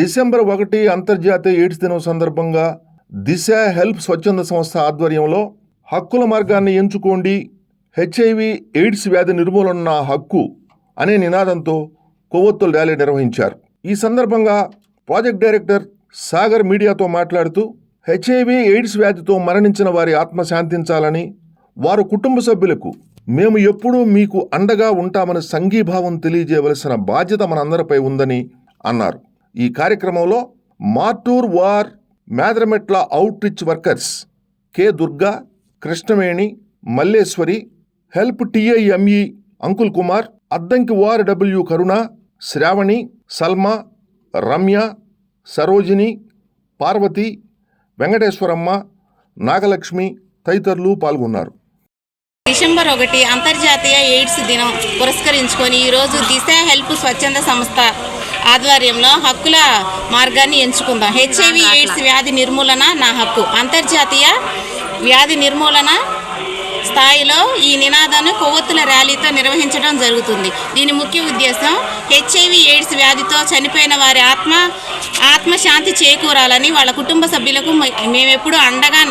December ఒకటి అంతర్జాతీయ AIDS దినం సందర్భంగా దిశ హెల్ప్ స్వచ్ఛంద సంస్థ ఆధ్వర్యంలో హక్కుల మార్గాన్ని ఎంచుకోండి. హెచ్ఐవి ఎయిడ్స్ వ్యాధి నిర్మూలన హక్కు అనే నినాదంతో కొవ్వొత్తుల ర్యాలీ నిర్వహించారు. ఈ సందర్భంగా ప్రాజెక్ట్ డైరెక్టర్ సాగర్ మీడియాతో మాట్లాడుతూ హెచ్ఐవి ఎయిడ్స్ వ్యాధితో మరణించిన వారి ఆత్మ శాంతించాలని వారు కుటుంబ సభ్యులకు మేము ఎప్పుడూ మీకు అండగా ఉంటామని సంఘీభావం తెలియజేయవలసిన బాధ్యత మనందరిపై ఉందని అన్నారు. ఈ కార్యక్రమంలో Martur war Medarametla outreach workers K Durga Krishnaveni Malleswari help టిఐఎంఈ అంకుల్ కుమార్ అద్దంకి వార్ డబ్ల్యూ కరుణ శ్రావణి సల్మా రమ్య సరోజిని పార్వతి వెంకటేశ్వరమ్మ నాగలక్ష్మి తదితరులు పాల్గొన్నారు. డిసెంబర్ ఒకటి అంతర్జాతీయ ఎయిడ్స్ దినం పురస్కరించుకొని ఈరోజు దిశ హెల్ప్ స్వచ్ఛంద సంస్థ ఆధ్వర్యంలో హక్కుల మార్గాన్ని ఎంచుకుందాం. హెచ్ఐవి ఎయిడ్స్ వ్యాధి నిర్మూలన నా హక్కు. అంతర్జాతీయ వ్యాధి నిర్మూలన స్థాయిలో ఈ నినాదాన్ని కొవ్వొత్తుల ర్యాలీతో నిర్వహించడం జరుగుతుంది. దీని ముఖ్య ఉద్దేశం హెచ్ఐవి ఎయిడ్స్ వ్యాధితో చనిపోయిన వారి ఆత్మ ఆత్మశాంతి చేకూరాలని వాళ్ళ కుటుంబ సభ్యులకు మేమెప్పుడు అండగా